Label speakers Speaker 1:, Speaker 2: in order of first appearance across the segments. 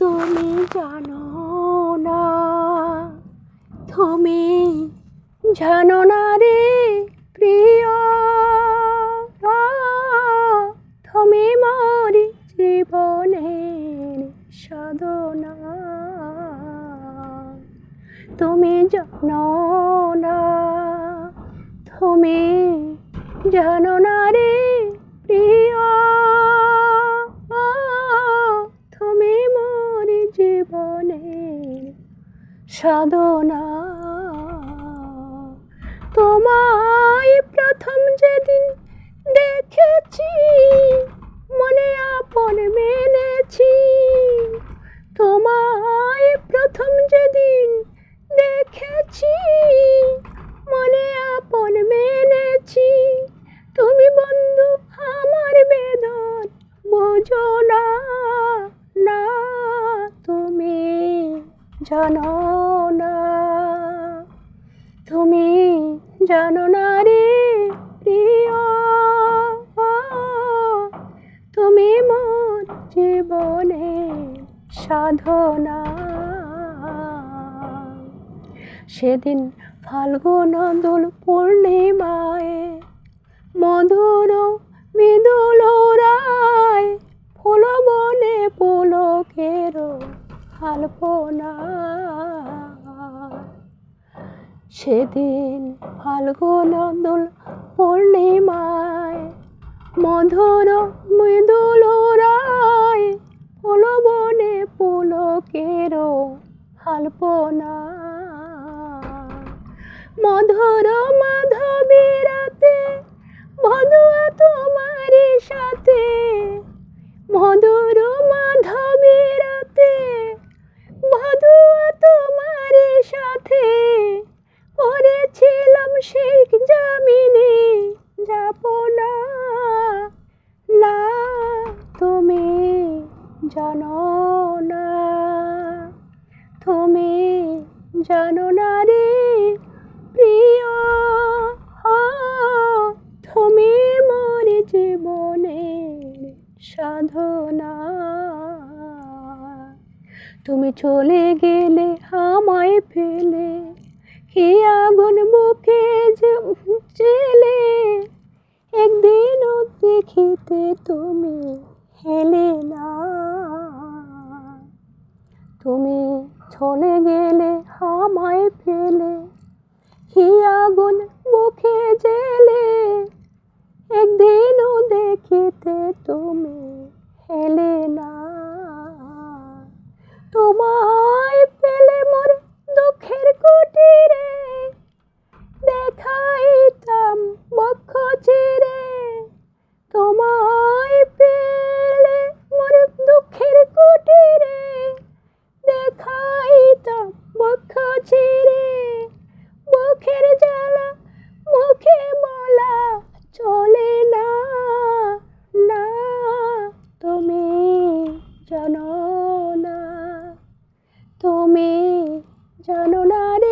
Speaker 1: তুমি জানো না, তুমি জানো না রে প্রিয় তুমি মরি জীবনের সাধনা। তুমি জানো না, তুমি জানো না সাধনা। তোমায় প্রথম যেদিন দেখেছি, মনে আপন মেনেছি। তোমায় প্রথম যেদিন দেখেছি, মনে আপন মেনেছি। তুমি বন্ধু আমার বেদন, বোঝো জানো না। তুমি জানো না রে প্রিয়। তুমি মোর জীবনে সাধনা। সেদিন ফাল্গুন দোল পূর্ণিমায় মধুর মৃদুল রায় ফুল বনে পুলকের আলপনা। সেদিন ফাল্গুন দোল পূর্ণিমায় মধুর মৃদুল রায় ফুল বনে পুলকের আলপনা। মধুর মাধবী সেই জামিনে যাব না। না, তুমি জানো না। তুমি জানো না রে প্রিয়। তুমি মোর জীবনের সাধনা। তুমি চলে গেলে আমায় ফেলে কি আগুন বুকে জেলে একদিনও দেখিতে তুমি হেলে না। তুমি চলে গেলে, আমায় ফেলে। কি আগুন মুখে জেলে, একদিনও দেখিতে তুমি হেলে না। তোমায় তোমায় পেলে মোর দুঃখের কুটিরে দেখাইতাম বক্ষ চিরে মুখের জ্বালা মুখে বলা চলে না না, তুমি জানো না, তুমি জানো না রে।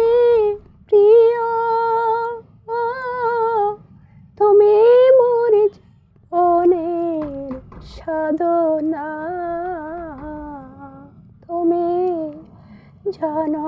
Speaker 1: জানো